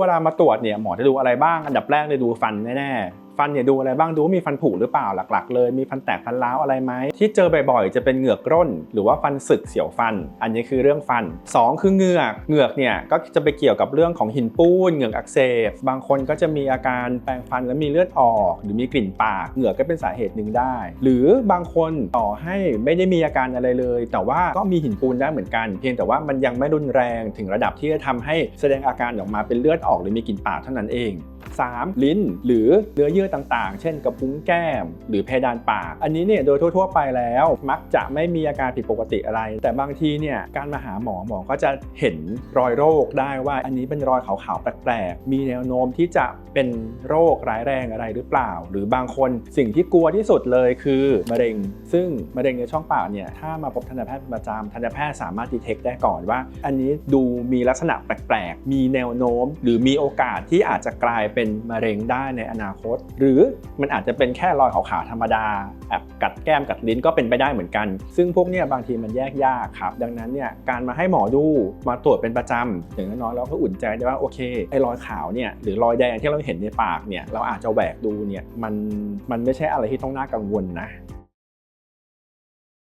เวลามาตรวจเนี่ยหมอจะดูอะไรบ้างอันดับแรกเลยดูฟันแน่ๆ ฟันเนี่ยดูอะไรบ้างดูว่ามีฟันผุหรือเปล่าหลัก ๆ เลยมีฟันแตกฟันร้าวอะไรไหมที่เจอบ่อยๆจะเป็นเหงือกร่น หรือว่าฟันสึกเสียวฟัน อันนี้คือเรื่องฟัน 2 คือเหงือกเหงือกเนี่ยก็จะไปเกี่ยวกับเรื่องของหินปูนเหงือกอักเสบบางคนก็จะมีอาการแปรงฟันแล้วมีเลือดออก หรือมีกลิ่นปากเหงือกก็เป็นสาเหตุหนึ่งได้ หรือบางคนต่อให้ไม่ได้มีอาการอะไรเลย แต่ว่าก็มีหินปูนได้เหมือนกัน เพียงแต่ว่ามันยังไม่รุนแรงถึงระดับที่จะทำให้แสดงอาการออกมาเป็นเลือดออก หรือมีกลิ่นปากเท่านั้นเอง 3. ลิ้น หรือเนื้อเยื่อต่างๆ เช่นกระพุ้งแก้ม หรือเพดานปาก อันนี้เนี่ยโดยทั่ว ๆ ไปแล้ว มักจะไม่มีอาการผิดปกติอะไร แต่บางทีเนี่ยการมาหาหมอหมอก็จะเห็นรอยโรคได้ว่าอันนี้เป็นรอยขาวๆแปลกๆมีแนวโน้มที่จะเป็นโรคร้ายแรงอะไรหรือเปล่า หรือบางคนสิ่งที่กลัวที่สุดเลยคือมะเร็ง ซึ่งมะเร็งในช่องปากเนี่ยถ้ามาพบทันตแพทย์เป็นประจำทันตแพทย์สามารถดีเทคได้ก่อนว่า อันนี้ดูมีลักษณะแปลกๆมีแนวโน้ม หรือมีโอกาสที่อาจจะกลายเป็นมะเร็งได้ในอนาคต หรือมันอาจจะเป็นแค่รอยขาวๆธรรมดาแอบกัดแก้มกัดลิ้นก็เป็นไปได้เหมือนกัน ซึ่งพวกเนี้บางทีมันแยกยากครับ ดังนั้นเนี่ยการมาให้หมอดูมาตรวจเป็นประจำอย่างน้อยๆเราก็อุ่นใจได้ว่าโอเคไอ้รอยขาวเนี่ยหรือรอยแดงที่เราเห็นในปากเนี่ยเราอาจจะแหวกดูเนี่ยมันมันไม่ใช่อะไรที่ต้องน่ากังวลนะ